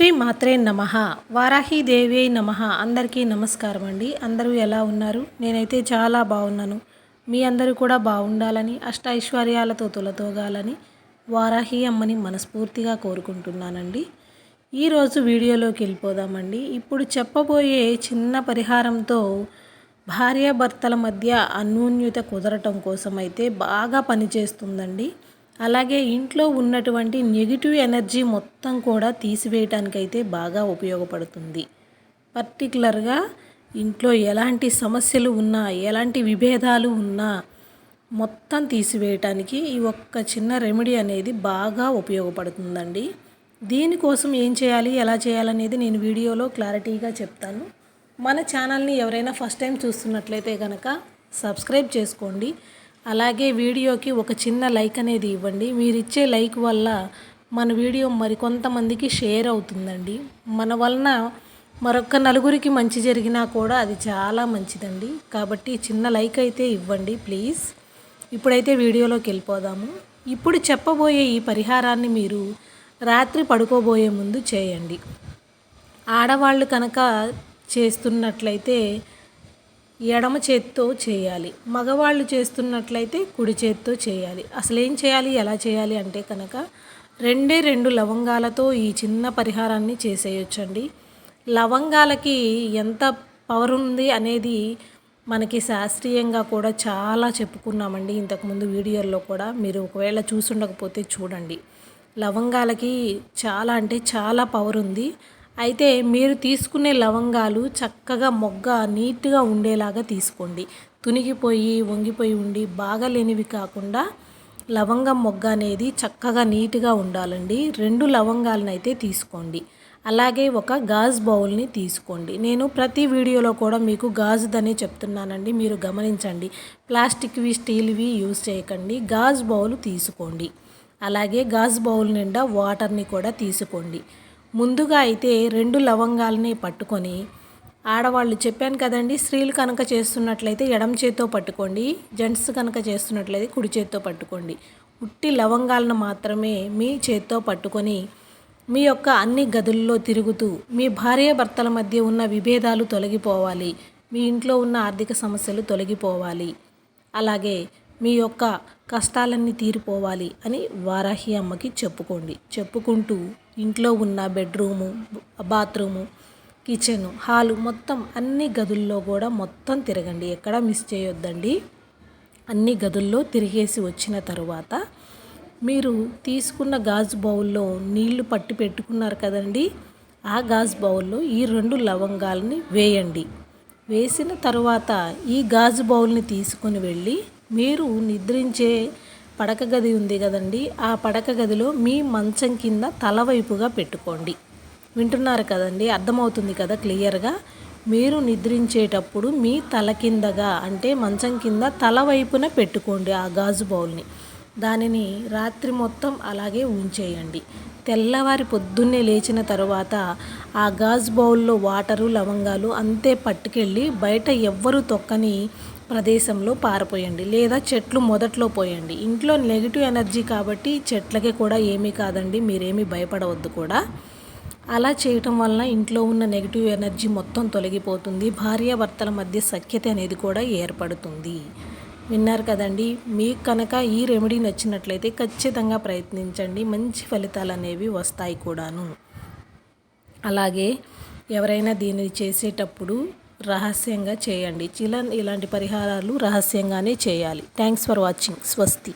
శ్రీ మాత్రే నమ. వారాహిదేవి నమ. అందరికీ నమస్కారం అండి. అందరూ ఎలా ఉన్నారు? నేనైతే చాలా బాగున్నాను. మీ అందరూ కూడా బాగుండాలని అష్ట ఐశ్వర్యాలతో తొలతోగాలని వారాహి అమ్మని మనస్ఫూర్తిగా కోరుకుంటున్నానండి. ఈరోజు వీడియోలోకి వెళ్ళిపోదామండి. ఇప్పుడు చెప్పబోయే చిన్న పరిహారంతో భార్యాభర్తల మధ్య అన్యోన్యత కుదరటం కోసం అయితే బాగా పనిచేస్తుందండి. అలాగే ఇంట్లో ఉన్నటువంటి నెగిటివ్ ఎనర్జీ మొత్తం కూడా తీసివేయటానికైతే బాగా ఉపయోగపడుతుంది. పర్టికులర్గా ఇంట్లో ఎలాంటి సమస్యలు ఉన్నా ఎలాంటి విభేదాలు ఉన్నా మొత్తం తీసివేయటానికి ఈ ఒక్క చిన్న రెమెడీ అనేది బాగా ఉపయోగపడుతుందండి. దీనికోసం ఏం చేయాలి ఎలా చేయాలనేది నేను వీడియోలో క్లారిటీగా చెప్తాను. మన ఛానల్ని ఎవరైనా ఫస్ట్ టైం చూస్తున్నట్లయితే కనుక సబ్స్క్రైబ్ చేసుకోండి. అలాగే వీడియోకి ఒక చిన్న లైక్ అనేది ఇవ్వండి. మీరు ఇచ్చే లైక్ వల్ల మన వీడియో మరికొంతమందికి షేర్ అవుతుందండి. మన వలన మరొక నలుగురికి మంచి జరిగినా కూడా అది చాలా మంచిదండి. కాబట్టి చిన్న లైక్ అయితే ఇవ్వండి ప్లీజ్. ఇప్పుడైతే వీడియోలోకి వెళ్ళిపోదాము. ఇప్పుడు చెప్పబోయే ఈ పరిహారాన్ని మీరు రాత్రి పడుకోబోయే ముందు చేయండి. ఆడవాళ్ళు కనుక చేస్తున్నట్లయితే ఎడమ చేత్తో చేయాలి. మగవాళ్ళు చేస్తున్నట్లయితే కుడి చేత్తో చేయాలి. అసలు ఏం చేయాలి? ఎలా చేయాలి? అంటే కనుక రెండే రెండు లవంగాలతో ఈ చిన్న పరిహారాన్ని చేసేయొచ్చండి. లవంగాలకి ఎంత పవర్ ఉంది అనేది మనకి శాస్త్రీయంగా కూడా చాలా చెప్పుకున్నామండి ఇంతకుముందు వీడియోల్లో కూడా. మీరు ఒకవేళ చూసుండకపోతే చూడండి. లవంగాలకి చాలా అంటే చాలా పవర్ ఉంది. అయితే మీరు తీసుకునే లవంగాలు చక్కగా మొగ్గ నీట్గా ఉండేలాగా తీసుకోండి. తునిగిపోయి వంగిపోయి ఉండి బాగాలేనివి కాకుండా లవంగం మొగ్గ అనేది చక్కగా నీట్గా ఉండాలండి. రెండు లవంగాలను అయితే తీసుకోండి. అలాగే ఒక గాజ్ బౌల్ని తీసుకోండి. నేను ప్రతి వీడియోలో కూడా మీకు గాజుదనే చెప్తున్నానండి. మీరు గమనించండి. ప్లాస్టిక్వి స్టీల్వి యూజ్ చేయకండి. గాజ్ బౌల్ తీసుకోండి. అలాగే గాజ్ బౌల్ నిండా వాటర్ని కూడా తీసుకోండి. ముందుగా అయితే రెండు లవంగాలని పట్టుకొని ఆడవాళ్ళు చెప్పాను కదండి స్త్రీలు కనుక చేస్తున్నట్లయితే ఎడమ చేత్తో పట్టుకోండి జెంట్స్ కనుక చేస్తున్నట్లయితే కుడి చేత్తో పట్టుకోండి. ఉట్టి లవంగాలను మాత్రమే మీ చేత్తో పట్టుకొని మీ యొక్క అన్ని గదుల్లో తిరుగుతూ మీ భార్య భర్తల మధ్య ఉన్న విభేదాలు తొలగిపోవాలి మీ ఇంట్లో ఉన్న ఆర్థిక సమస్యలు తొలగిపోవాలి అలాగే మీ యొక్క కష్టాలన్నీ తీరిపోవాలి అని వారాహి అమ్మకి చెప్పుకోండి. చెప్పుకుంటూ ఇంట్లో ఉన్న బెడ్రూము బాత్రూము కిచెన్ హాలు మొత్తం అన్ని గదుల్లో కూడా మొత్తం తిరగండి. ఎక్కడ మిస్ చేయొద్దండి. అన్ని గదుల్లో తిరిగేసి వచ్చిన తర్వాత మీరు తీసుకున్న గాజు బౌల్లో నీళ్ళు పట్టి పెట్టుకున్నారు కదండి. ఆ గాజు బౌల్లో ఈ రెండు లవంగాలని వేయండి. వేసిన తర్వాత ఈ గాజు బౌల్ని తీసుకొని వెళ్ళి మీరు నిద్రించే పడక గది ఉంది కదండి ఆ పడక గదిలో మీ మంచం కింద తల వైపుగా పెట్టుకోండి. వింటున్నారు కదండి అర్థమవుతుంది కదా క్లియర్గా? మీరు నిద్రించేటప్పుడు మీ తల కిందగా అంటే మంచం కింద తల వైపున పెట్టుకోండి ఆ గాజు బౌల్ని. దానిని రాత్రి మొత్తం అలాగే ఉంచేయండి. తెల్లవారి పొద్దున్నే లేచిన తర్వాత ఆ గాజు బౌల్లో వాటరు లవంగాలు అంతే పట్టుకెళ్ళి బయట ఎవ్వరు తొక్కని ప్రదేశంలో పారిపోయండి లేదా చెట్లు మొదట్లో పోయండి. ఇంట్లో నెగిటివ్ ఎనర్జీ కాబట్టి చెట్లకి కూడా ఏమీ కాదండి మీరేమీ భయపడవద్దు కూడా. అలా చేయటం వలన ఇంట్లో ఉన్న నెగిటివ్ ఎనర్జీ మొత్తం తొలగిపోతుంది భార్యాభర్తల మధ్య సఖ్యత అనేది కూడా ఏర్పడుతుంది. విన్నారు కదండి మీకు కనుక ఈ రెమెడీ నచ్చినట్లయితే ఖచ్చితంగా ప్రయత్నించండి మంచి ఫలితాలు అనేవి వస్తాయి కూడాను. అలాగే ఎవరైనా దీన్ని చేసేటప్పుడు రహస్యంగా చేయండి. చిలన్ ఇలాంటి పరిహారాలు రహస్యంగానే చేయాలి. థ్యాంక్స్ ఫర్ వాచింగ్ స్వస్తి